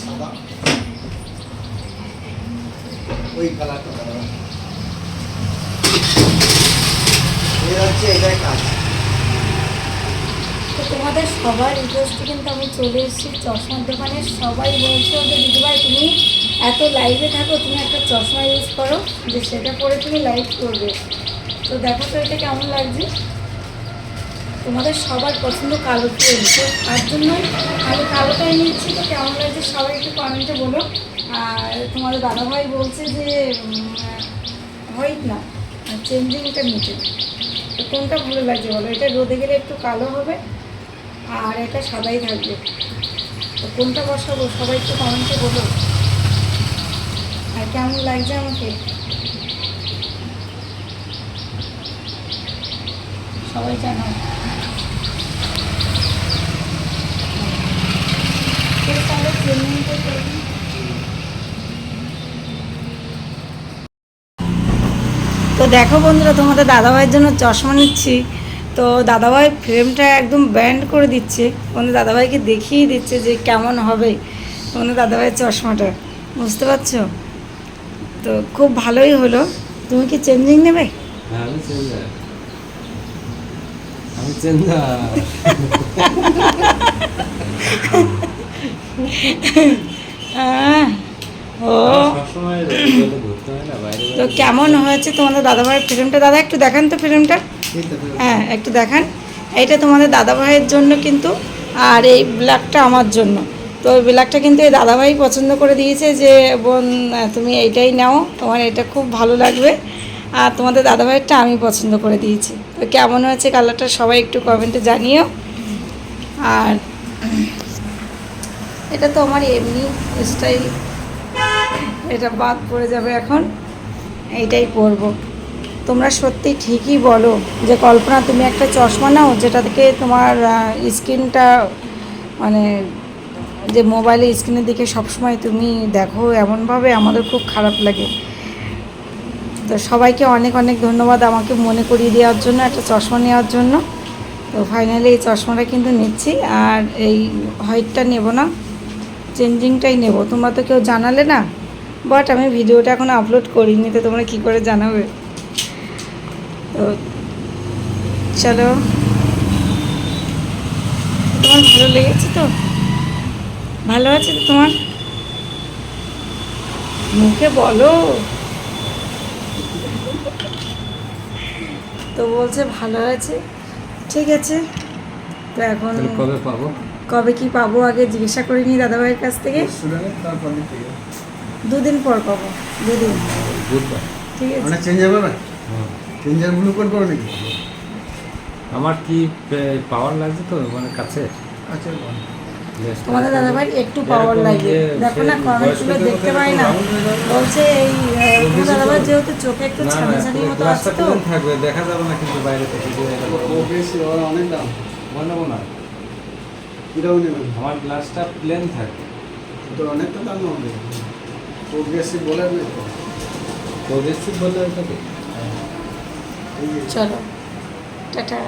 সাদা ওই কালারটা লাগে। এর হচ্ছে এটাই কাজ তো তোমাদের সবার রিকোয়েস্টে কিন্তু আমি চলে এসেছি চশমার দোকানে সবাই বলছে যে দিদিভাই তুমি এত লাইভে থাকো, তুমি একটা চশমা ইউজ করো, যে সেটা পরে তুমি লাইভ করবে তো দেখো তো এটা কেমন লাগছে তোমাদের সবার পছন্দ কালো ফ্রেম তো তার জন্যই আমি কালোটাই নিচ্ছি, তো কেমন লাগছে সবাই একটু কমেন্টে বলো। আর তোমাদের দাদাভাই বলছে যে হোয়াইট না চেঞ্জিংটা নিতে। তো কোনটা ভালো লাগছে বলো? এটা রোদে গেলে একটু কালো হবে, আর এটা সাদাই থাকবে। তো কোনটা বসাবো? সবাই একটু কমেন্টে বলো। আর কেমন লাগছে আমাকে? সবাই জানাও তো তাহলে ট্রেনিংটা করে দিই। তো দেখো বন্ধুরা তোমাদের দাদাভাইয়ের জন্য চশমা নিচ্ছি। তো দাদাভাই ফ্রেমটা একদম ব্যান্ড করে দিচ্ছে। তোমাদের দাদাভাইকে দেখিয়ে দিচ্ছে যে কেমন হবে তোমাদের দাদাভাইয়ের চশমাটা। বুঝতে পারছ? তো খুব ভালোই হলো। তুমি কি চেঞ্জিং নেবে? হ্যাঁ আমি আহ, ও। তো কেমন হয়েছে তোমাদের দাদাভাইয়ের ফিল্মটা? দাদা, একটু দেখান তো ফেরত। হ্যাঁ একটু দেখান। এইটা তোমাদের দাদাভাইয়ের জন্য কিন্তু, আর এই ব্ল্যাকটা আমার জন্য। তো ওই ব্ল্যাকটা কিন্তু এই দাদাভাই পছন্দ করে দিয়েছে যে, বোন, তুমি এইটাই নাও, তোমার এটা খুব ভালো লাগবে। আর তোমাদের দাদাভাইয়েরটা আমি পছন্দ করে দিয়েছি। তো কেমন হয়েছে কালারটা সবাই একটু কমেন্টে জানিও। আর এটা তো আমার এমনি স্টাইল এটা বাদ পড়ে যাবে এখন। এইটাই পরবো। তোমরা সত্যি ঠিকই বলো যে, কল্পনা, তুমি একটা চশমা নাও যেটা থেকে তোমার স্কিনটা মানে যে মোবাইলে স্ক্রিনের দিকে সবসময় তুমি দেখো এমনভাবে আমাদের খুব খারাপ লাগে। তো সবাইকে অনেক অনেক ধন্যবাদ আমাকে মনে করিয়ে দেওয়ার জন্য, একটা চশমা নেওয়ার জন্য। তো ফাইনালি এই চশমাটা কিন্তু নিচ্ছি আর এই হোয়াইটটা নেব না। চেঞ্জিংটাই নেব। তোমরা তো কেউ জানালে না। বাট আমি ভিডিওটা এখন আপলোড করিনি, তো তোমরা কী করে জানাবে? তো চলো। তোমার ভালো লেগেছে তো? ভালো আছে তো তোমার? মুখে বলো। তো বলছে ভালো আছে। ঠিক আছে। তো এখন কবে পাবো? কবে কি পাবো আগে জিজ্ঞাসা করে নিই দাদাভাইয়ের কাছ থেকে। দুদিন পর পাবো দুদিন। ঠিক আছে। মানে চেঞ্জ হবে? না চেঞ্জার ব্লু কোড করো নাকি আমার কি পাওয়ার লাগছে তো? মানে কাছে। আচ্ছা তোমাদের দাদাভাই একটু পাওয়ার লাগে। দেখো না কমেন্টগুলো দেখতে পাই না। বলছে এই দাদাভাই যেহেতু চোখে একটু না, ছানি ছানি মতো আছে তো। থাকবে দেখা যাবে না কিন্তু বাইরে থেকে। অনেক দাম। বানাবো না। কীরকম নেবেন আমার গ্লাসটা প্লেন থাকে। তো অনেকটা দাম হবে। প্রোগ্রেসিভ বলে। প্রোগ্রেসিভ বলে ওটাকে চলো টাটা।